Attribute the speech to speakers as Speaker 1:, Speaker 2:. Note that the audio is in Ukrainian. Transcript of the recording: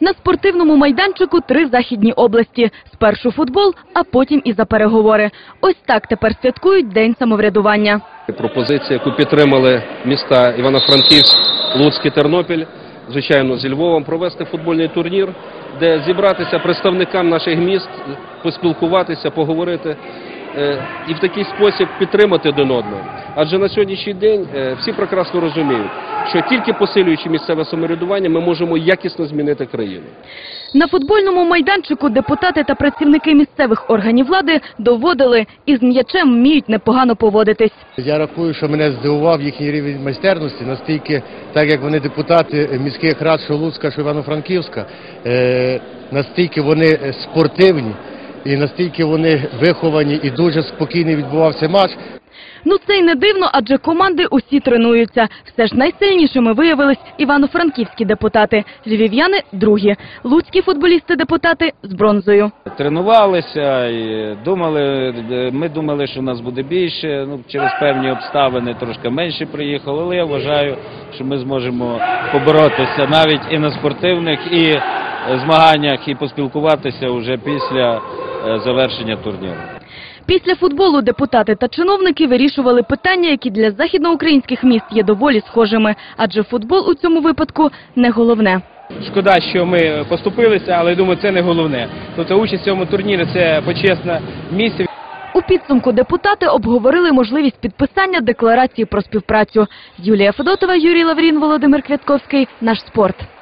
Speaker 1: На спортивному майданчику три західні області. Спершу футбол, а потім і за переговори. Ось так тепер святкують День самоврядування.
Speaker 2: Пропозиція, яку підтримали міста Івано-Франківськ, Луцьк і Тернопіль, звичайно, зі Львовом, провести футбольний турнір, де зібратися представникам наших міст, поспілкуватися, поговорити е, і в такий спосіб підтримати один одного. Адже на сьогоднішній день е, всі прекрасно розуміють, що тільки посилюючи місцеве самоврядування, ми можемо якісно змінити країну.
Speaker 1: На футбольному майданчику депутати та працівники місцевих органів влади доводили, із м'ячем вміють непогано поводитись.
Speaker 3: Я рахую, що мене здивував їхній рівень майстерності, настільки, так як вони депутати міських рад, що Луцька, що Івано-Франківська, е, настільки вони спортивні і настільки вони виховані і дуже спокійний відбувався матч.
Speaker 1: Ну це й не дивно, адже команди усі тренуються. Все ж найсильнішими виявились івано-франківські депутати, львів'яни – другі, луцькі футболісти-депутати з бронзою.
Speaker 4: тренувалися і думали, ми думали, що нас буде більше. Ну, через певні обставини трошки менше приїхало, але я вважаю, що ми зможемо поборотися навіть і на спортивних, і змаганнях, і поспілкуватися вже після завершення турніру.
Speaker 1: Після футболу депутати та чиновники вирішували питання, які для західноукраїнських міст є доволі схожими, адже футбол у цьому випадку не головне.
Speaker 5: Шкода, що ми поступилися, але я думаю, це не головне. Тобто участь в цьому турнірі це почесне місце.
Speaker 1: У підсумку депутати обговорили можливість підписання декларації про співпрацю. Юлія Федотова, Юрій Лаврін, Володимир Квятковський. Наш спорт.